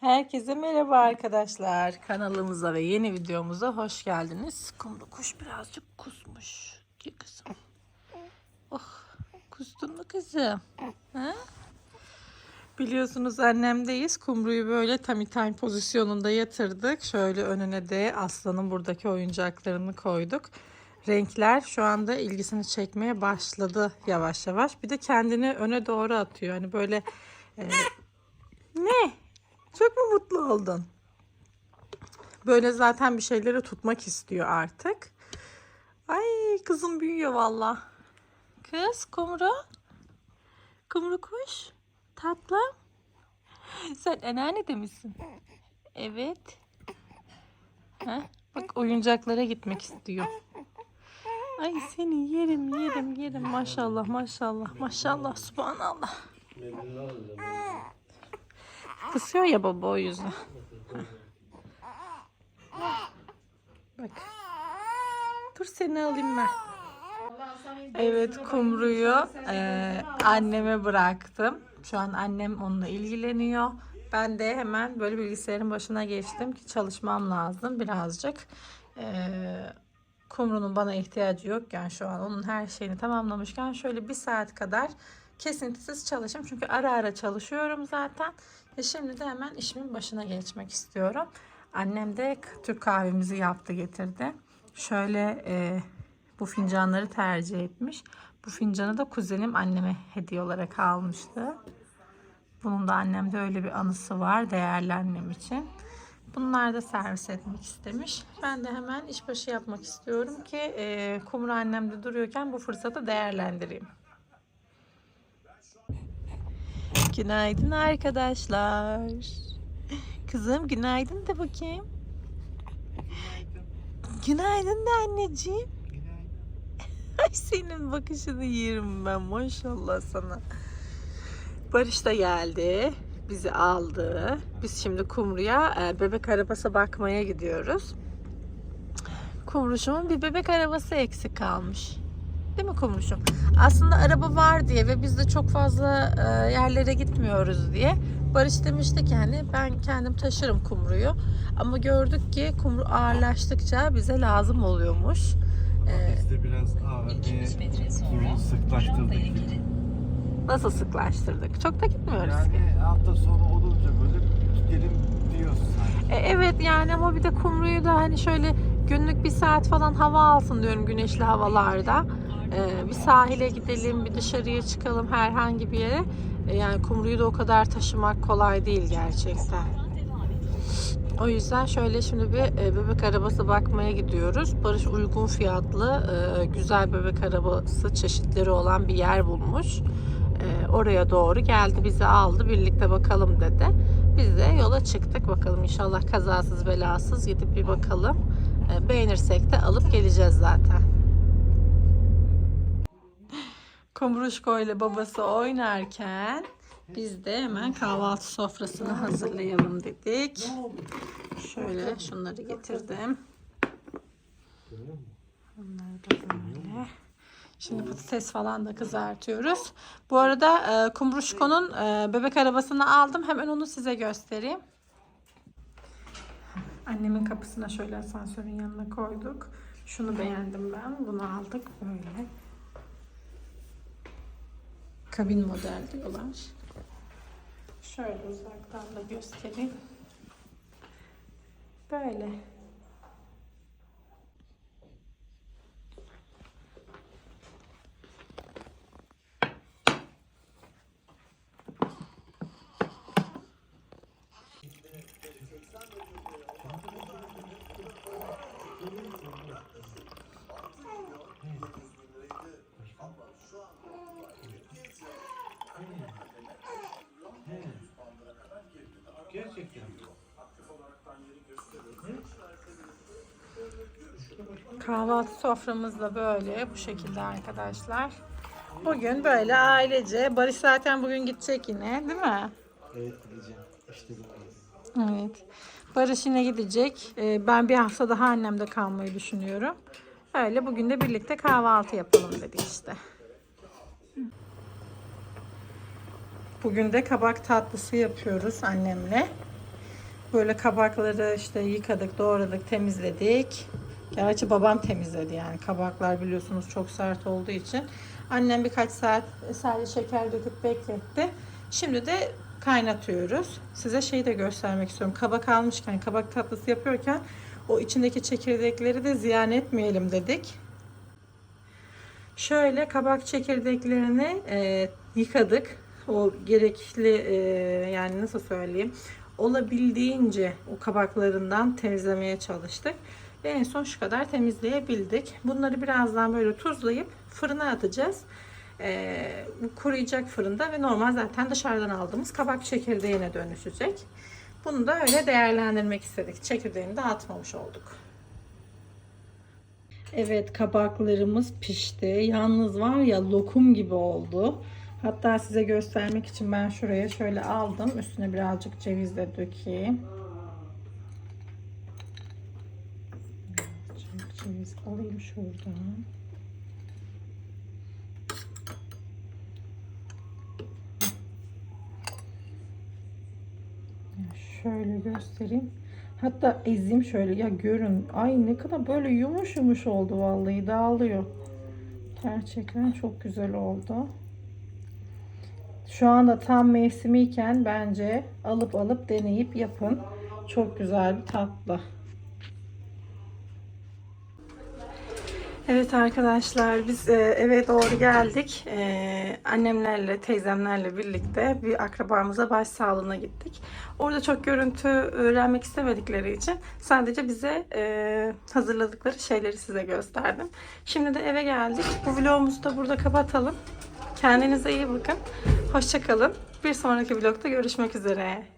Herkese merhaba arkadaşlar. Kanalımıza ve yeni videomuza hoş geldiniz. Kumru kuş birazcık kusmuş. Gel kızım. Oh, kustun mu kızım? Ha? Biliyorsunuz annemdeyiz. Kumruyu böyle tummy time pozisyonunda yatırdık. Şöyle önüne de aslanın buradaki oyuncaklarını koyduk. Renkler şu anda ilgisini çekmeye başladı yavaş yavaş. Bir de kendini öne doğru atıyor. Hani böyle e, ne? Çok mu mutlu oldun? Böyle zaten bir şeyleri tutmak istiyor artık. Ay kızım büyüyor valla. Kız kumru. Kumru kuş. Tatlım. Sen anneannede misin? Evet. Ha? Bak oyuncaklara gitmek istiyor. Ay seni yerim yerim yerim maşallah maşallah maşallah subhanallah. Kısıyor ya baba o yüzden. Bak. Dur seni alayım ben. Evet kumruyu eee, anneme bıraktım. Şu an annem onunla ilgileniyor. Ben de hemen böyle bilgisayarın başına geçtim ki çalışmam lazım birazcık. Eee Kumru'nun bana ihtiyacı yokken şu an onun her şeyini tamamlamışken şöyle bir saat kadar kesintisiz çalışayım. Çünkü ara ara çalışıyorum zaten. Ve şimdi de hemen işimin başına geçmek istiyorum. Annem de Türk kahvemizi yaptı getirdi. Şöyle e, bu fincanları tercih etmiş. Bu fincanı da kuzenim anneme hediye olarak almıştı. Bunun da annemde öyle bir anısı var değerli annem için. Bunlar da servis etmek istemiş. Ben de hemen işbaşı yapmak istiyorum ki e, kumru annemde duruyorken bu fırsatı değerlendireyim. Günaydın arkadaşlar. Kızım günaydın de bakayım. Günaydın de anneciğim. Ay senin bakışını yerim ben maşallah sana. Barış da geldi. Bizi aldı. Biz şimdi Kumru'ya e, bebek arabası bakmaya gidiyoruz. Kumruş'umun bir bebek arabası eksik kalmış. Değil mi Kumruş'um? Aslında araba var diye ve biz de çok fazla e, yerlere gitmiyoruz diye. Barış demişti ki hani ben kendim taşırım Kumru'yu. Ama gördük ki Kumru ağırlaştıkça bize lazım oluyormuş. E, Biz de biraz ağırlığı sıklaştırdık. nasıl sıklaştırdık? Çok da gitmiyoruz ki. Yani hafta sonu olunca böyle gidelim diyoruz sanki. E, evet yani ama bir de kumruyu da hani şöyle günlük bir saat falan hava alsın diyorum güneşli havalarda. E, bir sahile gidelim, bir dışarıya çıkalım herhangi bir yere. E, yani kumruyu da o kadar taşımak kolay değil gerçekten. O yüzden şöyle şimdi bir e, bebek arabası bakmaya gidiyoruz. Barış uygun fiyatlı e, güzel bebek arabası çeşitleri olan bir yer bulmuş. E, oraya doğru geldi bizi aldı birlikte bakalım dedi. Biz de yola çıktık bakalım inşallah kazasız belasız gidip bir bakalım. Beğenirsek de alıp geleceğiz zaten. Kumruşko ile babası oynarken biz de hemen kahvaltı sofrasını hazırlayalım dedik. Şöyle şunları getirdim. Bunları da böyle. Şimdi patates falan da kızartıyoruz. Bu arada e, Kumruşko'nun e, bebek arabasını aldım. Hemen onu size göstereyim. Annemin kapısına şöyle asansörün yanına koyduk. Şunu beğendim ben. Bunu aldık böyle. Kabin model diyorlar. Şöyle uzaktan da göstereyim. Böyle. Kahvaltı soframız da böyle bu şekilde arkadaşlar. Bugün böyle ailece. Barış zaten bugün gidecek yine değil mi? Evet gideceğim. İşte. Evet. Barış yine gidecek. Ee, Ben bir hafta daha annemde kalmayı düşünüyorum. Öyle bugün de birlikte kahvaltı yapalım dedik işte. Bugün de kabak tatlısı yapıyoruz annemle. Böyle kabakları işte yıkadık, doğradık, temizledik. Gerçi babam temizledi yani. Kabaklar biliyorsunuz çok sert olduğu için. Annem birkaç saat sadece şeker döküp bekletti. Şimdi de kaynatıyoruz. Size şeyi de göstermek istiyorum. Kabak almışken, kabak tatlısı yapıyorken o içindeki çekirdekleri de ziyan etmeyelim dedik. Şöyle kabak çekirdeklerini e, yıkadık. O gerekli e, yani nasıl söyleyeyim olabildiğince o kabaklarından temizlemeye çalıştık. Ve en son şu kadar temizleyebildik. Bunları birazdan böyle tuzlayıp fırına atacağız. E, bu kuruyacak fırında ve normal zaten dışarıdan aldığımız kabak çekirdeğine dönüşecek. Bunu da öyle değerlendirmek istedik. Çekirdeğini de atmamış olduk. Evet kabaklarımız pişti. Yalnız var ya lokum gibi oldu. Hatta size göstermek için ben şuraya şöyle aldım. Üstüne birazcık ceviz de dökeyim. Ceviz alayım şuradan. Şöyle göstereyim. Hatta ezeyim şöyle ya görün. Ay ne kadar böyle yumuş yumuş oldu vallahi dağılıyor. Gerçekten çok güzel oldu. Şu anda tam mevsimiyken bence alıp alıp deneyip yapın. Çok güzel bir tatlı. Evet arkadaşlar biz e, eve doğru geldik. E, annemlerle, teyzemlerle birlikte bir akrabamıza başsağlığına gittik. Orada çok görüntü öğrenmek istemedikleri için sadece bize e, hazırladıkları şeyleri size gösterdim. Şimdi de eve geldik. Bu vlogumuzu da burada kapatalım. Kendinize iyi bakın. Hoşçakalın. Bir sonraki vlogda görüşmek üzere.